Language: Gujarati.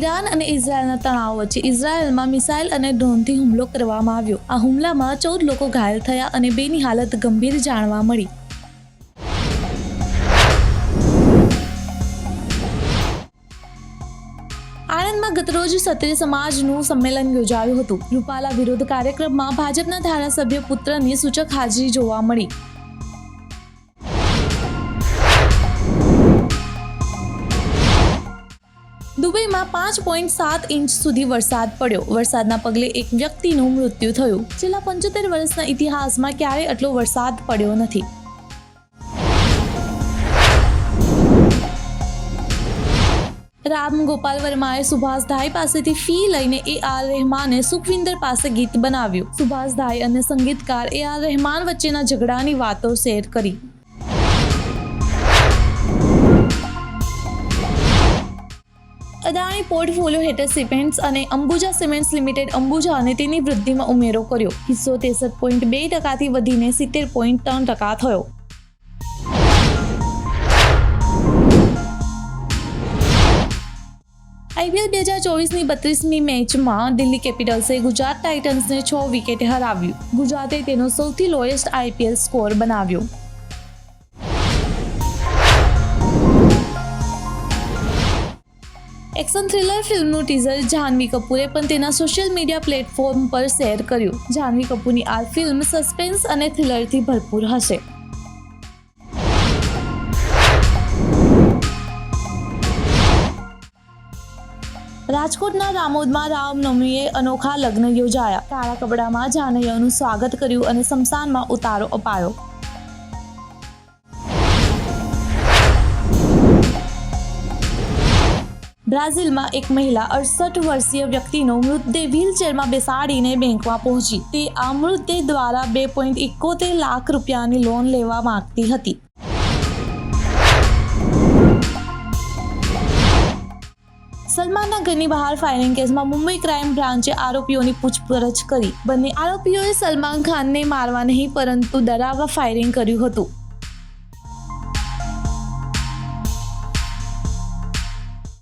ઈરાન અને ઇઝરાયલના તણાવ વચ્ચે ઇઝરાયલમાં મિસાઇલ અને ડ્રોનથી હુમલો કરવામાં આવ્યો. આ હુમલામાં ચૌદ લોકો ઘાયલ થયા અને બેની હાલત ગંભીર જાણવા મળી. આણંદમાં ગતરોજ ક્ષત્રિય સમાજનું સંમેલન યોજાયું હતું. રૂપાલા વિરોધ કાર્યક્રમમાં ભાજપના ધારાસભ્ય પુત્રની સૂચક હાજરી જોવા મળી. દુબઈમાં પાંચ પોઈન્ટ સાત ઇંચ સુધી વરસાદ પડ્યો. વરસાદના પગલે એક વ્યક્તિનું મૃત્યુ થયું. છેલ્લા પંચોતેર વર્ષના ઇતિહાસમાં ક્યારેય આટલો વરસાદ પડ્યો નથી. રામ ગોપાલ વર્માએ સુભાષ ધાઈ પાસેથી ફી લઈને એ આર રહેમાને સુખવિંદર પાસે ગીત બનાવ્યું. સુભાષ ધાઈ અને સંગીતકાર એ આર રહેમાન વચ્ચેના ઝઘડાની વાતો શેર કરી. અદાણી પોર્ટફોલિયો હેઠળ સિમેન્ટ્સ અને અંબુજા સિમેન્ટ્સ લિમિટેડ અંબુજા અને તેની વૃદ્ધિમાં ઉમેરો કર્યો. હિસ્સો ત્રેસઠ પોઈન્ટ બે ટકાથી વધીને સિત્તેર પોઈન્ટ ત્રણ ટકા થયો. આઈપીએલ બે હજાર ચોવીસની બત્રીસમી મેચમાં દિલ્હી કેપિટલ્સે ગુજરાત ટાઇટન્સને છ વિકેટે હરાવ્યું. ગુજરાતે તેનો સૌથી લોએસ્ટ આઈપીએલ સ્કોર બનાવ્યો. એક્શન થ્રિલર ફિલ્મનું ટીઝર જાહ્નવી કપૂરે પણ તેના સોશિયલ મીડિયા પ્લેટફોર્મ પર શેર કર્યું. જાહ્નવી કપૂરની આ ફિલ્મ સસ્પેન્સ અને થ્રિલરથી ભરપૂર હશે. રાજકોટના રામોદમાં રામનવમીએ અનોખા લગ્ન યોજાયા. કાળા કપડામાં જાનૈયાનું સ્વાગત કર્યું અને સ્મશાનમાં ઉતારો અપાયો. બ્રાઝિલમાં એક મહિલા અડસઠ વર્ષીય વ્યક્તિનો મૃતદેહ વ્હીલચેરમાં બેસાડીને બેંકમાં પહોંચી. તે આ મૃતદેહ દ્વારા બે પોઈન્ટ એકોતેર લાખ રૂપિયાની લોન લેવા માંગતી હતી. સલમાનના ઘરની બહાર ફાયરિંગ કેસમાં મુંબઈ ક્રાઇમ બ્રાન્ચે આરોપીઓની પૂછપરછ કરી. બંને આરોપીઓએ સલમાન ખાનને મારવા નહીં, પરંતુ ડરાવવા ફાયરિંગ કર્યું હતું.